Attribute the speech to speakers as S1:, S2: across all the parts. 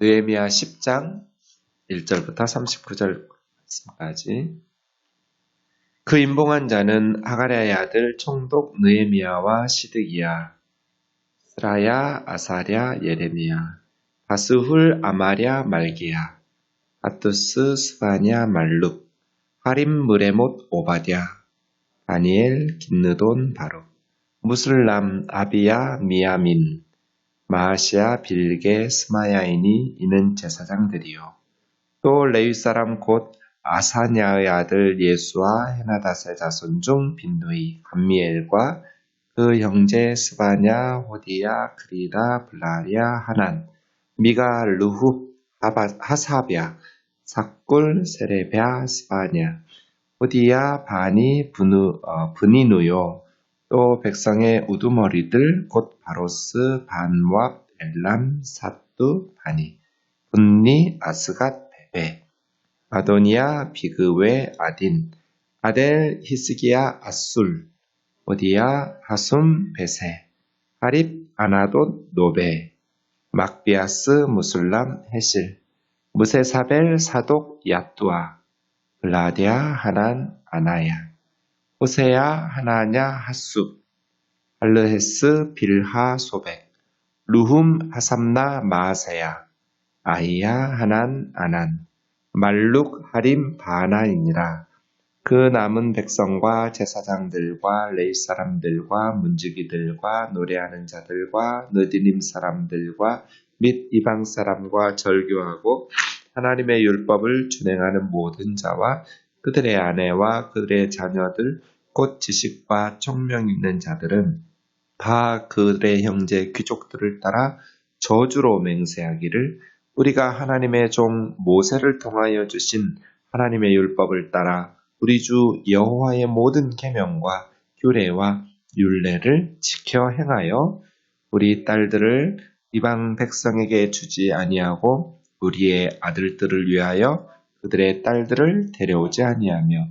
S1: 느헤미야 10장 1절부터 39절까지. 그 임봉한 자는 하가랴의 아들 총독 느헤미야와 시드기야 스라야 아사랴 예레미야 바스훌 아마랴 말기야 아투스 스바냐 말룩 하림 무레못 오바댜 다니엘 긴느돈 바룩 무슬람 아비야 미야민 마하시아 빌게 스마야이니 이는 제사장들이요. 또 레위 사람 곧 아사냐의 아들 예수와 헤나다세 자손 중 빈누이 감미엘과 그 형제 스바냐 호디야 그리다 블라리아 하난 미가 루후 하사비아 사꿀 세레베아 스바냐 호디야 바니 분우, 어, 브니누요 또 백성의 우두머리들 곧 바로스 반왑 엘람 사뚜 바니 분니 아스갓 베베 아도니아 비그웨 아딘 아델 히스기야 아술 오디야 하숨 베세 하립 아나돗 노베 막비아스 무술람 헤실 무세사벨 사독 야뚜아 블라디아 하난 아나야 호세야 하나냐 하수 알르헤스 빌하 소백 루훔 하삼나 마아세야 아이야 하난 아난 말룩 하림 바나이니라. 그 남은 백성과 제사장들과 레이 사람들과 문지기들과 노래하는 자들과 느디님 사람들과 및 이방 사람과 절교하고 하나님의 율법을 준행하는 모든 자와 그들의 아내와 그들의 자녀들 곧 지식과 총명 있는 자들은 다 그들의 형제 귀족들을 따라 저주로 맹세하기를 우리가 하나님의 종 모세를 통하여 주신 하나님의 율법을 따라 우리 주 여호와의 모든 계명과 규례와 율례를 지켜 행하여 우리 딸들을 이방 백성에게 주지 아니하고 우리의 아들들을 위하여 그들의 딸들을 데려오지 아니하며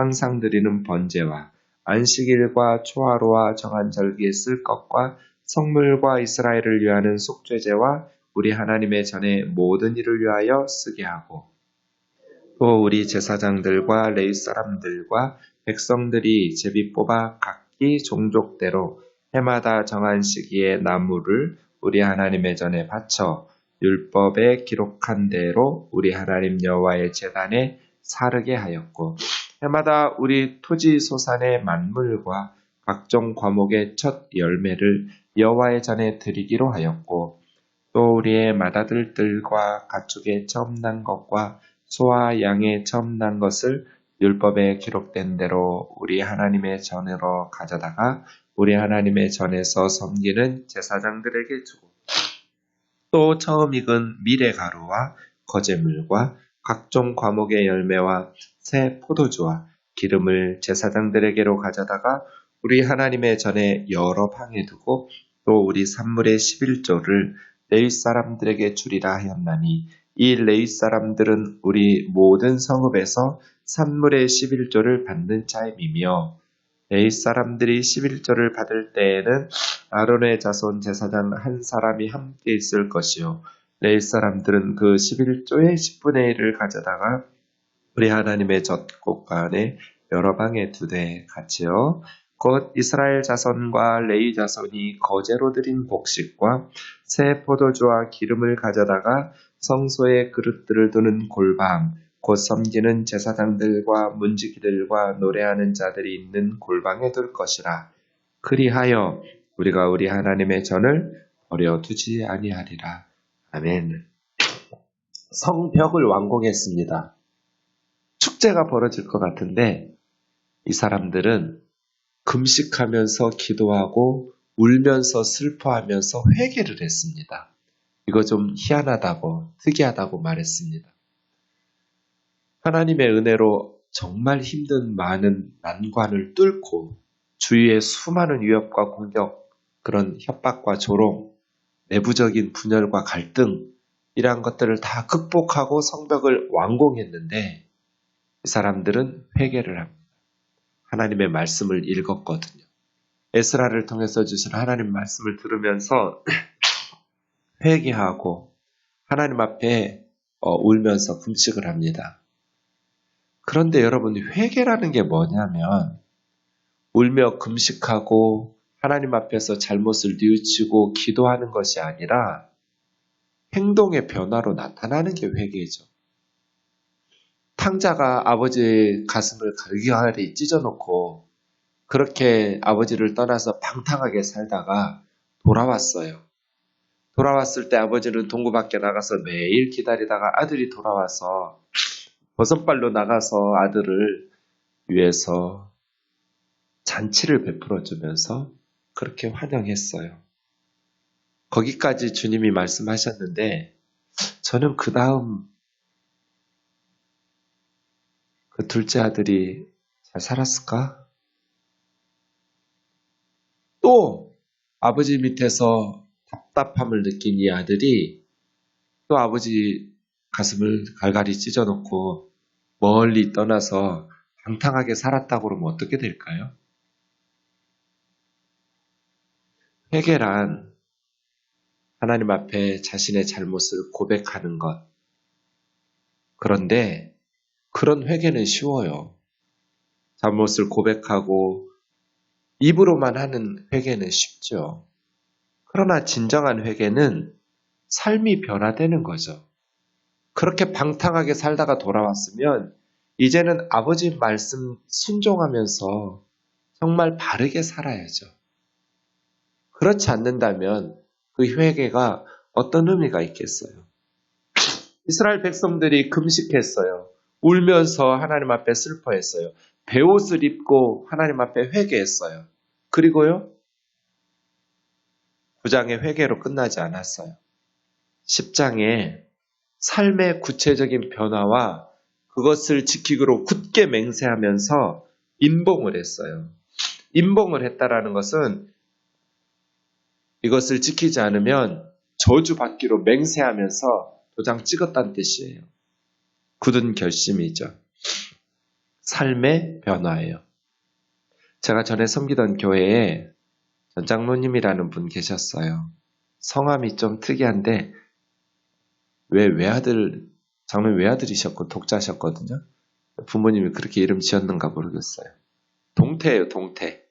S1: 항상 드리는 번제와 안식일과 초하루와 정한 절기에 쓸 것과 성물과 이스라엘을 위하는 속죄제와 우리 하나님의 전에 모든 일을 위하여 쓰게 하고 또 우리 제사장들과 레위 사람들과 백성들이 제비 뽑아 각기 종족대로 해마다 정한 시기에 나무를 우리 하나님의 전에 바쳐 율법에 기록한 대로 우리 하나님 여호와의 제단에 사르게 하였고 해마다 우리 토지 소산의 만물과 각종 과목의 첫 열매를 여호와의 전에 드리기로 하였고 또 우리의 맏아들들과 가축의 처음 난 것과 소와 양의 처음 난 것을 율법에 기록된 대로 우리 하나님의 전으로 가져다가 우리 하나님의 전에서 섬기는 제사장들에게 주고 또 처음 익은 미래 가루와 거제물과 각종 과목의 열매와 새 포도주와 기름을 제사장들에게로 가져다가 우리 하나님의 전에 여러 방에 두고 또 우리 산물의 11조를 레위 사람들에게 주리라 하였나니 이 레위 사람들은 우리 모든 성읍에서 산물의 11조를 받는 자임이며 레위 사람들이 11조를 받을 때에는 아론의 자손 제사장 한 사람이 함께 있을 것이요 레위 사람들은 그 11조의 10분의 1을 가져다가 우리 하나님의 젖곳간에 여러 방에 두되 같이요. 곧 이스라엘 자손과 레이 자손이 거제로 드린 곡식과 새 포도주와 기름을 가져다가 성소의 그릇들을 두는 골방, 곧 섬기는 제사장들과 문지기들과 노래하는 자들이 있는 골방에 둘 것이라. 그리하여 우리가 우리 하나님의 전을 버려두지 아니하리라. 아멘. 성벽을 완공했습니다. 축제가 벌어질 것 같은데 이 사람들은 금식하면서 기도하고 울면서 슬퍼하면서 회개를 했습니다. 이거 좀 희한하다고 특이하다고 말했습니다. 하나님의 은혜로 정말 힘든 많은 난관을 뚫고 주위의 수많은 위협과 공격, 그런 협박과 조롱, 내부적인 분열과 갈등, 이러한 것들을 다 극복하고 성벽을 완공했는데 이 사람들은 회개를 합니다. 하나님의 말씀을 읽었거든요. 에스라를 통해서 주신 하나님 말씀을 들으면서 회개하고 하나님 앞에 어, 울면서 금식을 합니다. 그런데 여러분 회개라는 게 뭐냐면 울며 금식하고 하나님 앞에서 잘못을 뉘우치고 기도하는 것이 아니라 행동의 변화로 나타나는 게 회개죠. 탕자가 아버지의 가슴을 갈기갈이 찢어놓고 그렇게 아버지를 떠나서 방탕하게 살다가 돌아왔어요. 돌아왔을 때 아버지는 동구 밖에 나가서 매일 기다리다가 아들이 돌아와서 버선발로 나가서 아들을 위해서 잔치를 베풀어 주면서 그렇게 환영했어요. 거기까지 주님이 말씀하셨는데 저는 그 다음 그 둘째 아들이 잘 살았을까? 또 아버지 밑에서 답답함을 느낀 이 아들이 또 아버지 가슴을 갈갈이 찢어놓고 멀리 떠나서 방탕하게 살았다고 그러면 어떻게 될까요? 회개란 하나님 앞에 자신의 잘못을 고백하는 것. 그런데 그런 회개는 쉬워요. 잘못을 고백하고 입으로만 하는 회개는 쉽죠. 그러나 진정한 회개는 삶이 변화되는 거죠. 그렇게 방탕하게 살다가 돌아왔으면 이제는 아버지 말씀 순종하면서 정말 바르게 살아야죠. 그렇지 않는다면 그 회개가 어떤 의미가 있겠어요? 이스라엘 백성들이 금식했어요. 울면서 하나님 앞에 슬퍼했어요. 베옷을 입고 하나님 앞에 회개했어요. 그리고요, 9장의 회개로 끝나지 않았어요. 10장에 삶의 구체적인 변화와 그것을 지키기로 굳게 맹세하면서 인봉을 했어요. 인봉을 했다라는 것은 이것을 지키지 않으면 저주받기로 맹세하면서 도장 찍었다는 뜻이에요. 굳은 결심이죠. 삶의 변화예요. 제가 전에 섬기던 교회에 전장로님이라는 분 계셨어요. 성함이 좀 특이한데 왜 외아들 장로님 외아들이셨고 독자셨거든요. 부모님이 그렇게 이름 지었는가 모르겠어요. 동태예요, 동태.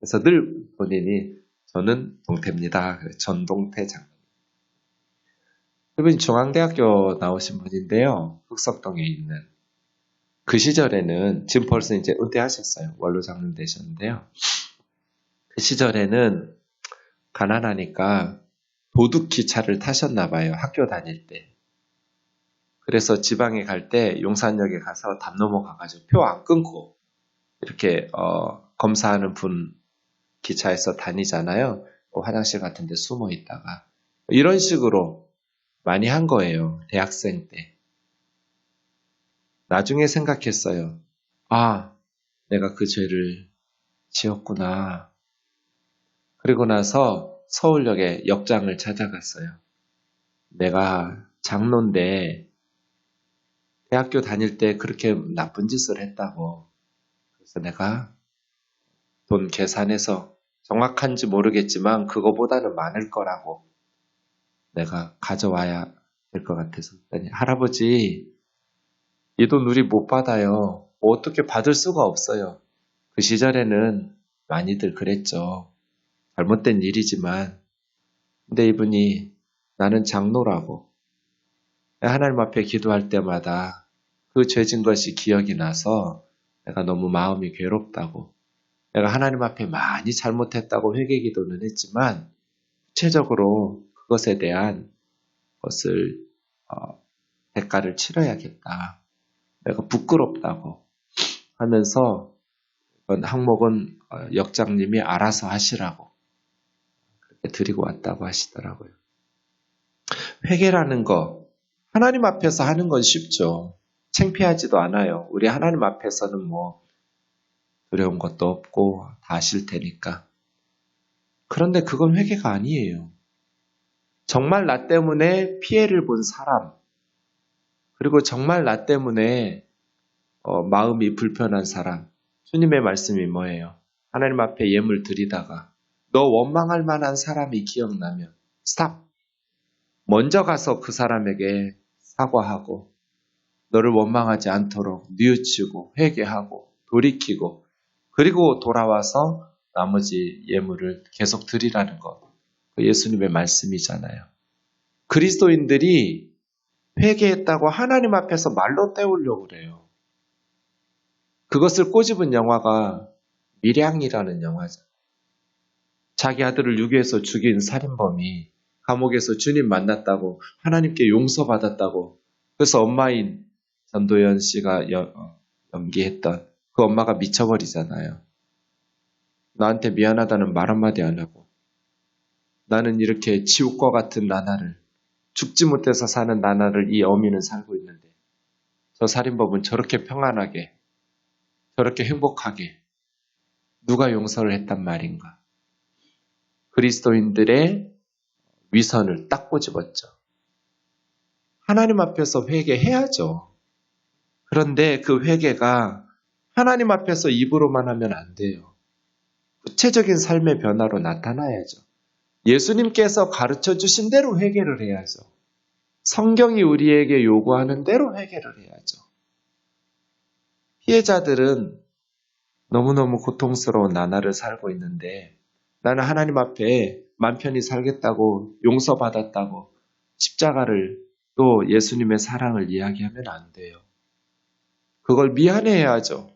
S1: 그래서 늘 본인이 저는 동태입니다. 전동태 장로. 이분이 중앙대학교 나오신 분인데요. 흑석동에 있는. 그 시절에는, 지금 벌써 이제 은퇴하셨어요. 원로 장로 되셨는데요. 그 시절에는 가난하니까 도둑 기차를 타셨나 봐요. 학교 다닐 때. 그래서 지방에 갈 때 용산역에 가서 담 넘어 가가지고 표 안 끊고 이렇게 어, 검사하는 분 기차에서 다니잖아요. 뭐 화장실 같은 데 숨어 있다가 이런 식으로 많이 한 거예요. 대학생 때. 나중에 생각했어요. 아, 내가 그 죄를 지었구나. 그리고 나서 서울역에 역장을 찾아갔어요. 내가 장로인데 대학교 다닐 때 그렇게 나쁜 짓을 했다고. 그래서 내가 돈 계산해서 정확한지 모르겠지만 그거보다는 많을 거라고 내가 가져와야 될 것 같아서 그랬더니 할아버지 이 돈 우리 못 받아요. 뭐 어떻게 받을 수가 없어요. 그 시절에는 많이들 그랬죠. 잘못된 일이지만 근데 이분이 나는 장로라고 하나님 앞에 기도할 때마다 그 죄진 것이 기억이 나서 내가 너무 마음이 괴롭다고 내가 하나님 앞에 많이 잘못했다고 회개 기도는 했지만 구체적으로 그것에 대한 것을 어, 대가를 치러야겠다. 내가 부끄럽다고 하면서 이건 항목은 어, 역장님이 알아서 하시라고 그렇게 드리고 왔다고 하시더라고요. 회개라는 거 하나님 앞에서 하는 건 쉽죠. 창피하지도 않아요. 우리 하나님 앞에서는 뭐 두려운 것도 없고 다 아실 테니까. 그런데 그건 회개가 아니에요. 정말 나 때문에 피해를 본 사람, 그리고 정말 나 때문에 어, 마음이 불편한 사람, 주님의 말씀이 뭐예요? 하나님 앞에 예물 드리다가 너 원망할 만한 사람이 기억나면 스탑. 먼저 가서 그 사람에게 사과하고 너를 원망하지 않도록 뉘우치고 회개하고 돌이키고 그리고 돌아와서 나머지 예물을 계속 드리라는 것. 그 예수님의 말씀이잖아요. 그리스도인들이 회개했다고 하나님 앞에서 말로 때우려고 그래요. 그것을 꼬집은 영화가 밀양이라는 영화죠. 자기 아들을 유괴해서 죽인 살인범이 감옥에서 주님 만났다고 하나님께 용서받았다고 그래서 엄마인 전도연 씨가 여- 어, 연기했던 그 엄마가 미쳐버리잖아요. 나한테 미안하다는 말 한마디 안 하고 나는 이렇게 지옥과 같은 나날을 죽지 못해서 사는 나날을 이 어미는 살고 있는데 저 살인범은 저렇게 평안하게 저렇게 행복하게 누가 용서를 했단 말인가. 그리스도인들의 위선을 딱 꼬집었죠. 하나님 앞에서 회개해야죠. 그런데 그 회개가 하나님 앞에서 입으로만 하면 안 돼요. 구체적인 삶의 변화로 나타나야죠. 예수님께서 가르쳐 주신 대로 회개를 해야죠. 성경이 우리에게 요구하는 대로 회개를 해야죠. 피해자들은 너무너무 고통스러운 나날을 살고 있는데 나는 하나님 앞에 맘 편히 살겠다고 용서받았다고 십자가를 또 예수님의 사랑을 이야기하면 안 돼요. 그걸 미안해야죠.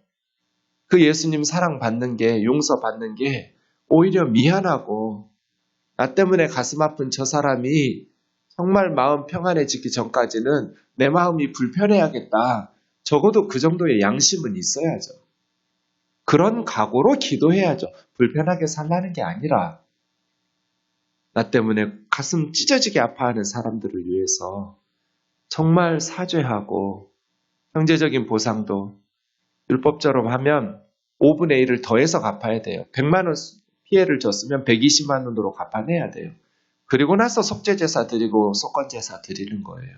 S1: 그 예수님 사랑받는 게 용서받는 게 오히려 미안하고 나 때문에 가슴 아픈 저 사람이 정말 마음 평안해지기 전까지는 내 마음이 불편해야겠다. 적어도 그 정도의 양심은 있어야죠. 그런 각오로 기도해야죠. 불편하게 살라는 게 아니라 나 때문에 가슴 찢어지게 아파하는 사람들을 위해서 정말 사죄하고 경제적인 보상도 율법처럼 하면 5분의 1을 더해서 갚아야 돼요. 100만 원 피해를 줬으면 120만 원으로 갚아내야 돼요. 그리고 나서 속죄 제사 드리고 속건 제사 드리는 거예요.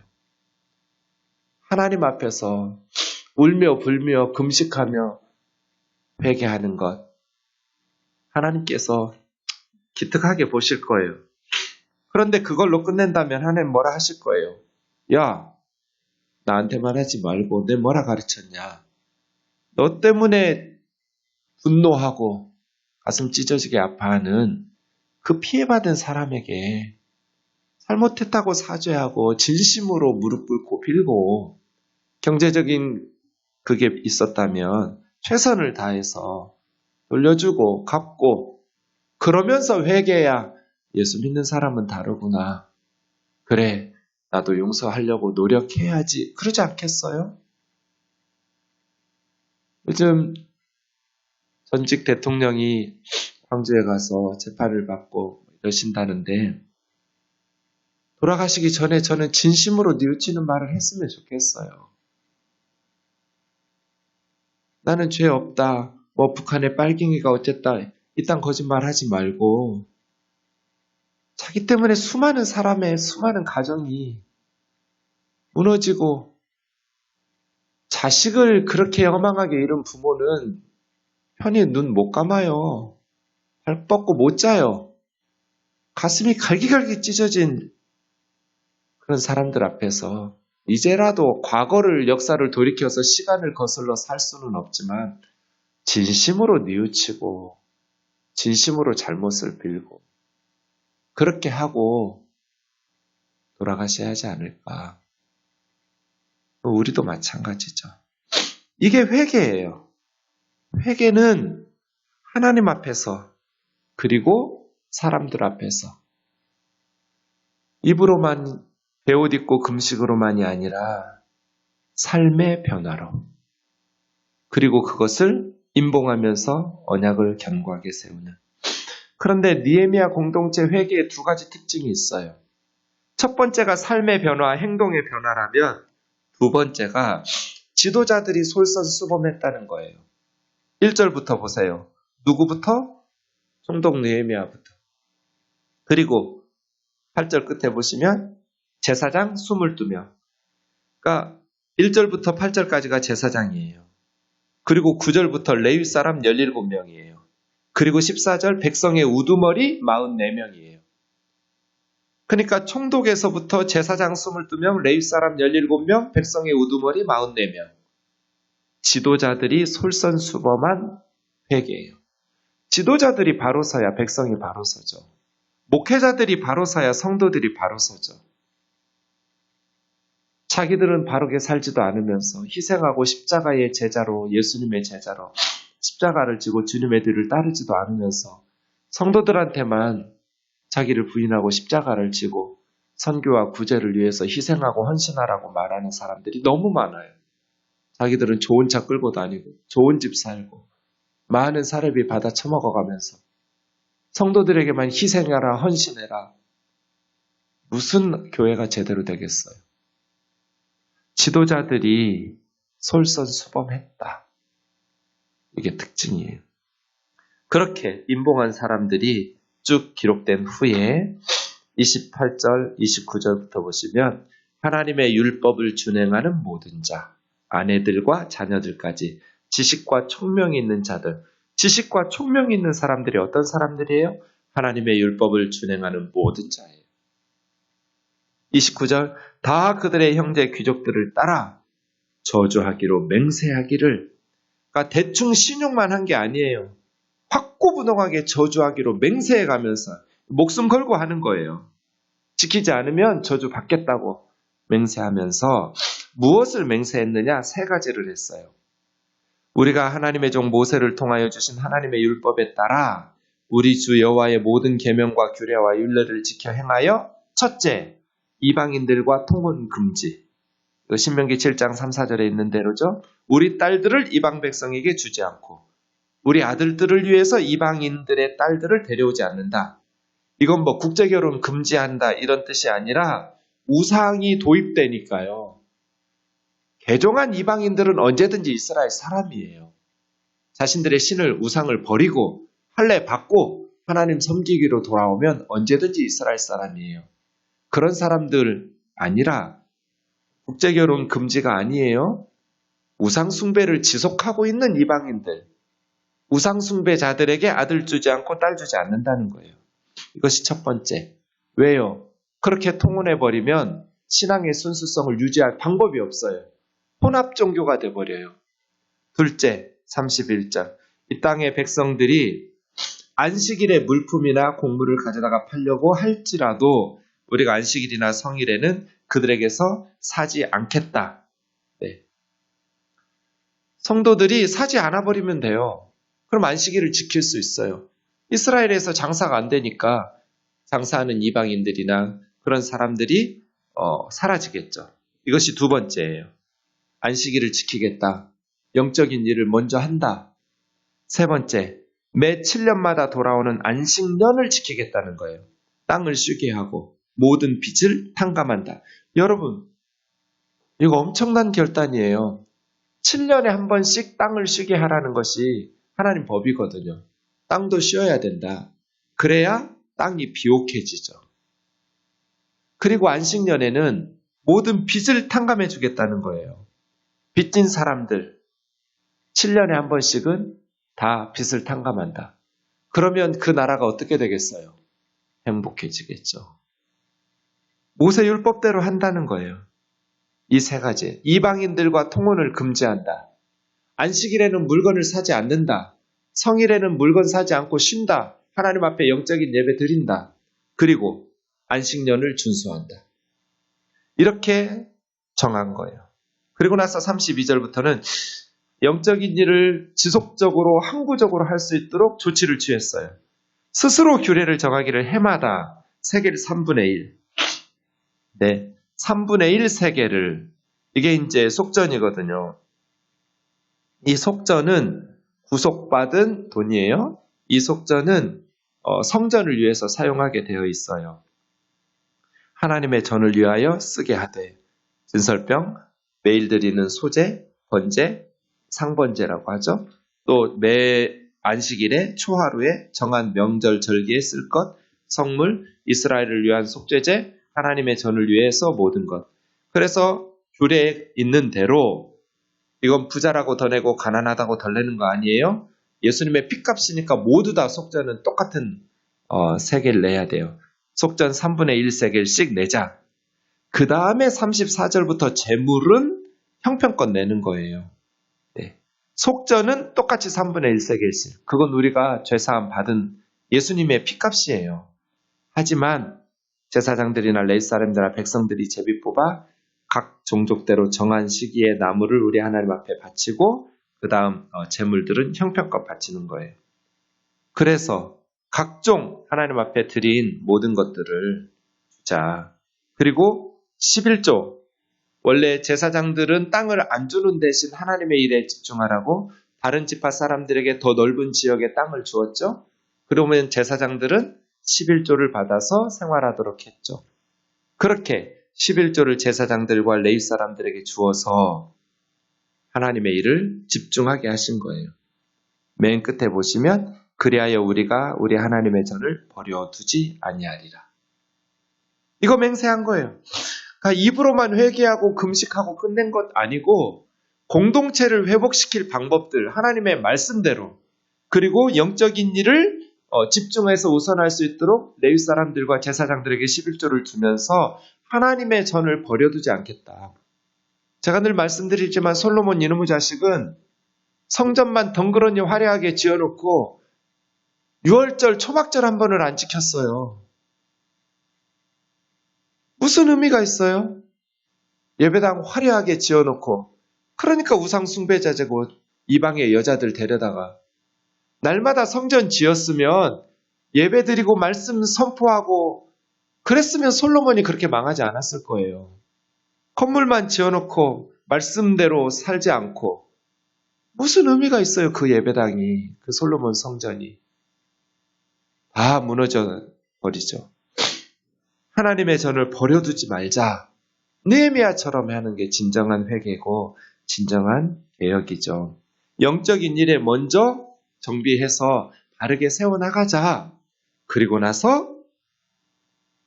S1: 하나님 앞에서 울며 불며 금식하며 회개하는 것 하나님께서 기특하게 보실 거예요. 그런데 그걸로 끝낸다면 하나님 뭐라 하실 거예요? 야, 나한테만 하지 말고 내 뭐라 가르쳤냐? 너 때문에 분노하고 가슴 찢어지게 아파하는 그 피해받은 사람에게 잘못했다고 사죄하고 진심으로 무릎 꿇고 빌고 경제적인 그게 있었다면 최선을 다해서 돌려주고 갚고 그러면서 회개야 예수 믿는 사람은 다르구나. 그래 나도 용서하려고 노력해야지. 그러지 않겠어요? 요즘 전직 대통령이 광주에 가서 재판을 받고 이러신다는데 돌아가시기 전에 저는 진심으로 뉘우치는 말을 했으면 좋겠어요. 나는 죄 없다. 뭐 북한의 빨갱이가 어쨌다. 이딴 거짓말 하지 말고 자기 때문에 수많은 사람의 수많은 가정이 무너지고 자식을 그렇게 허망하게 잃은 부모는 편히 눈 못 감아요. 발 뻗고 못 자요. 가슴이 갈기갈기 찢어진 그런 사람들 앞에서 이제라도 과거를 역사를 돌이켜서 시간을 거슬러 살 수는 없지만 진심으로 뉘우치고 진심으로 잘못을 빌고 그렇게 하고 돌아가셔야 하지 않을까. 우리도 마찬가지죠. 이게 회개예요. 회개는 하나님 앞에서 그리고 사람들 앞에서 입으로만 배옷 입고 금식으로만이 아니라 삶의 변화로 그리고 그것을 임봉하면서 언약을 견고하게 세우는 그런데 니에미아 공동체 회개에 두 가지 특징이 있어요. 첫 번째가 삶의 변화, 행동의 변화라면 두 번째가 지도자들이 솔선수범했다는 거예요. 1절부터 보세요. 누구부터? 총독 느헤미야부터. 그리고 8절 끝에 보시면 제사장 22명. 그러니까 1절부터 8절까지가 제사장이에요. 그리고 9절부터 레위 사람 17명이에요. 그리고 14절 백성의 우두머리 44명이에요. 그러니까 총독에서부터 제사장 22명, 레위 사람 17명, 백성의 우두머리 44명. 지도자들이 솔선수범한 회개예요. 지도자들이 바로 서야 백성이 바로 서죠. 목회자들이 바로 서야 성도들이 바로 서죠. 자기들은 바르게 살지도 않으면서 희생하고 십자가의 제자로 예수님의 제자로 십자가를 지고 주님의 뒤를 따르지도 않으면서 성도들한테만 자기를 부인하고 십자가를 지고 선교와 구제를 위해서 희생하고 헌신하라고 말하는 사람들이 너무 많아요. 자기들은 좋은 차 끌고 다니고 좋은 집 살고 많은 사례비 받아 처먹어가면서 성도들에게만 희생해라 헌신해라 무슨 교회가 제대로 되겠어요? 지도자들이 솔선수범했다. 이게 특징이에요. 그렇게 임봉한 사람들이 쭉 기록된 후에 28절, 29절부터 보시면 하나님의 율법을 준행하는 모든 자, 아내들과 자녀들까지 지식과 총명이 있는 자들, 지식과 총명이 있는 사람들이 어떤 사람들이에요? 하나님의 율법을 준행하는 모든 자예요. 29절, 다 그들의 형제 귀족들을 따라 저주하기로 맹세하기를, 그러니까 대충 신용만 한 게 아니에요. 확고부동하게 저주하기로 맹세해 가면서 목숨 걸고 하는 거예요. 지키지 않으면 저주 받겠다고 맹세하면서 무엇을 맹세했느냐? 세 가지를 했어요. 우리가 하나님의 종 모세를 통하여 주신 하나님의 율법에 따라 우리 주 여호와의 모든 계명과 규례와 율례를 지켜 행하여 첫째 이방인들과 통혼 금지. 신명기 7장 3, 4절에 있는 대로죠. 우리 딸들을 이방 백성에게 주지 않고 우리 아들들을 위해서 이방인들의 딸들을 데려오지 않는다. 이건 뭐 국제결혼 금지한다 이런 뜻이 아니라 우상이 도입되니까요. 개종한 이방인들은 언제든지 이스라엘 사람이에요. 자신들의 신을 우상을 버리고 할례 받고 하나님 섬기기로 돌아오면 언제든지 이스라엘 사람이에요. 그런 사람들 아니라 국제결혼 금지가 아니에요. 우상 숭배를 지속하고 있는 이방인들, 우상숭배자들에게 아들 주지 않고 딸 주지 않는다는 거예요. 이것이 첫 번째. 왜요? 그렇게 통혼해버리면 신앙의 순수성을 유지할 방법이 없어요. 혼합 종교가 돼버려요. 둘째, 31절. 이 땅의 백성들이 안식일에 물품이나 곡물을 가져다가 팔려고 할지라도 우리가 안식일이나 성일에는 그들에게서 사지 않겠다. 네. 성도들이 사지 않아 버리면 돼요. 그럼 안식일을 지킬 수 있어요. 이스라엘에서 장사가 안 되니까 장사하는 이방인들이나 그런 사람들이 어, 사라지겠죠. 이것이 두 번째예요. 안식일을 지키겠다. 영적인 일을 먼저 한다. 세 번째, 매 7년마다 돌아오는 안식년을 지키겠다는 거예요. 땅을 쉬게 하고 모든 빚을 탕감한다. 여러분, 이거 엄청난 결단이에요. 7년에 한 번씩 땅을 쉬게 하라는 것이 하나님 법이거든요. 땅도 쉬어야 된다. 그래야 땅이 비옥해지죠. 그리고 안식년에는 모든 빚을 탕감해 주겠다는 거예요. 빚진 사람들 7년에 한 번씩은 다 빚을 탕감한다. 그러면 그 나라가 어떻게 되겠어요? 행복해지겠죠. 모세 율법대로 한다는 거예요. 이 세 가지. 이방인들과 통혼을 금지한다. 안식일에는 물건을 사지 않는다. 성일에는 물건 사지 않고 쉰다. 하나님 앞에 영적인 예배 드린다. 그리고 안식년을 준수한다. 이렇게 정한 거예요. 그리고 나서 32절부터는 영적인 일을 지속적으로 항구적으로 할 수 있도록 조치를 취했어요. 스스로 규례를 정하기를 해마다 세계를 3분의 1. 네. 3분의 1 세계를 이게 이제 속전이거든요. 이 속전은 구속받은 돈이에요. 이 속전은 어, 성전을 위해서 사용하게 되어 있어요. 하나님의 전을 위하여 쓰게 하되 진설병, 매일 드리는 소재, 번제, 상번제라고 하죠. 또 매 안식일에 초하루에 정한 명절 절기에 쓸 것, 성물, 이스라엘을 위한 속죄제, 하나님의 전을 위해서 모든 것. 그래서 규례에 있는 대로 이건 부자라고 더 내고 가난하다고 덜 내는 거 아니에요? 예수님의 피값이니까 모두 다 속전은 똑같은 어, 세계를 내야 돼요. 속전 3분의 1 세겔씩 내자. 그 다음에 34절부터 재물은 형편껏 내는 거예요. 네. 속전은 똑같이 3분의 1 세겔씩. 그건 우리가 죄사함 받은 예수님의 피값이에요. 하지만 제사장들이나 레이 사람들이나 백성들이 제비 뽑아 각 종족대로 정한 시기에 나무를 우리 하나님 앞에 바치고 그 다음 재물들은 형편껏 바치는 거예요. 그래서 각종 하나님 앞에 드린 모든 것들을 주자. 그리고 11조. 원래 제사장들은 땅을 안 주는 대신 하나님의 일에 집중하라고 다른 지파 사람들에게 더 넓은 지역에 땅을 주었죠. 그러면 제사장들은 11조를 받아서 생활하도록 했죠. 그렇게 11조를 제사장들과 레위 사람들에게 주어서 하나님의 일을 집중하게 하신 거예요. 맨 끝에 보시면 그리하여 우리가 우리 하나님의 전을 버려 두지 아니하리라. 이거 맹세한 거예요. 그러니까 입으로만 회개하고 금식하고 끝낸 것 아니고 공동체를 회복시킬 방법들 하나님의 말씀대로 그리고 영적인 일을 어, 집중해서 우선할 수 있도록 레위 사람들과 제사장들에게 11조를 주면서 하나님의 전을 버려두지 않겠다. 제가 늘 말씀드리지만 솔로몬 이놈의 자식은 성전만 덩그러니 화려하게 지어놓고 6월절 초막절 한 번을 안 지켰어요. 무슨 의미가 있어요? 예배당 화려하게 지어놓고 그러니까 우상 숭배자제고 이방의 여자들 데려다가 날마다 성전 지었으면 예배 드리고 말씀 선포하고 그랬으면 솔로몬이 그렇게 망하지 않았을 거예요. 건물만 지어놓고 말씀대로 살지 않고 무슨 의미가 있어요 그 예배당이 그 솔로몬 성전이 다 무너져 버리죠. 하나님의 전을 버려두지 말자. 느헤미야처럼 하는 게 진정한 회개고 진정한 개혁이죠. 영적인 일에 먼저 정비해서 바르게 세워나가자. 그리고 나서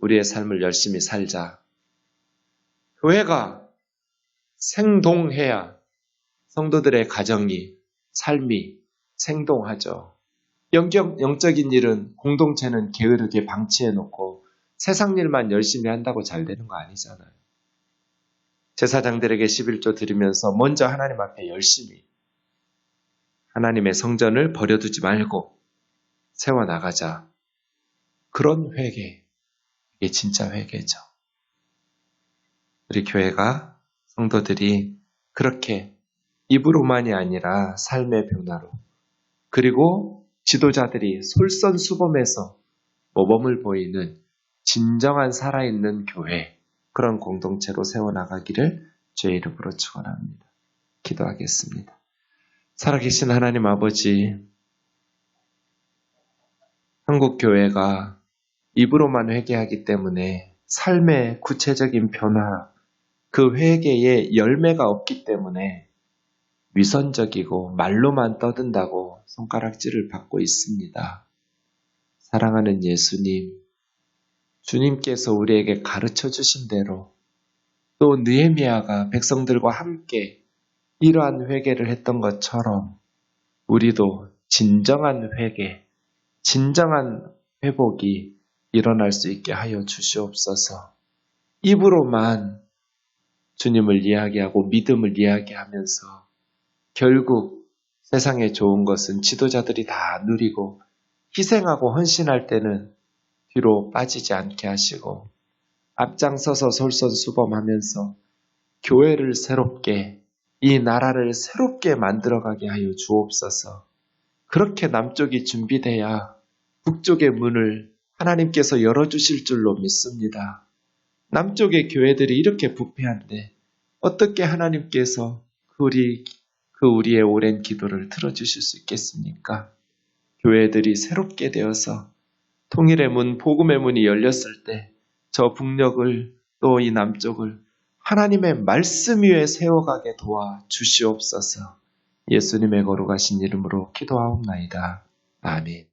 S1: 우리의 삶을 열심히 살자. 교회가 생동해야 성도들의 가정이, 삶이 생동하죠. 영적, 영적인 일은 공동체는 게으르게 방치해놓고 세상 일만 열심히 한다고 잘 되는 거 아니잖아요. 제사장들에게 11조 드리면서 먼저 하나님 앞에 열심히 하나님의 성전을 버려두지 말고 세워나가자. 그런 회개. 이게 진짜 회개죠. 우리 교회가 성도들이 그렇게 입으로만이 아니라 삶의 변화로 그리고 지도자들이 솔선수범해서 모범을 보이는 진정한 살아있는 교회 그런 공동체로 세워나가기를 주의 이름으로 축원합니다. 기도하겠습니다. 살아계신 하나님 아버지 한국 교회가 입으로만 회개하기 때문에 삶의 구체적인 변화 그 회개에 열매가 없기 때문에 위선적이고 말로만 떠든다고 손가락질을 받고 있습니다. 사랑하는 예수님, 주님께서 우리에게 가르쳐 주신 대로 또 느헤미야가 백성들과 함께 이러한 회개를 했던 것처럼 우리도 진정한 회개, 진정한 회복이 일어날 수 있게 하여 주시옵소서. 입으로만 주님을 이야기하고 믿음을 이야기하면서 결국 세상에 좋은 것은 지도자들이 다 누리고 희생하고 헌신할 때는 뒤로 빠지지 않게 하시고 앞장서서 솔선수범하면서 교회를 새롭게 이 나라를 새롭게 만들어가게 하여 주옵소서. 그렇게 남쪽이 준비돼야 북쪽의 문을 하나님께서 열어주실 줄로 믿습니다. 남쪽의 교회들이 이렇게 부패한데 어떻게 하나님께서 그 우리 그 우리의 오랜 기도를 들어주실 수 있겠습니까? 교회들이 새롭게 되어서 통일의 문, 복음의 문이 열렸을 때 저 북녘을 또 이 남쪽을 하나님의 말씀 위에 세워가게 도와 주시옵소서. 예수님의 거룩하신 이름으로 기도하옵나이다. 아멘.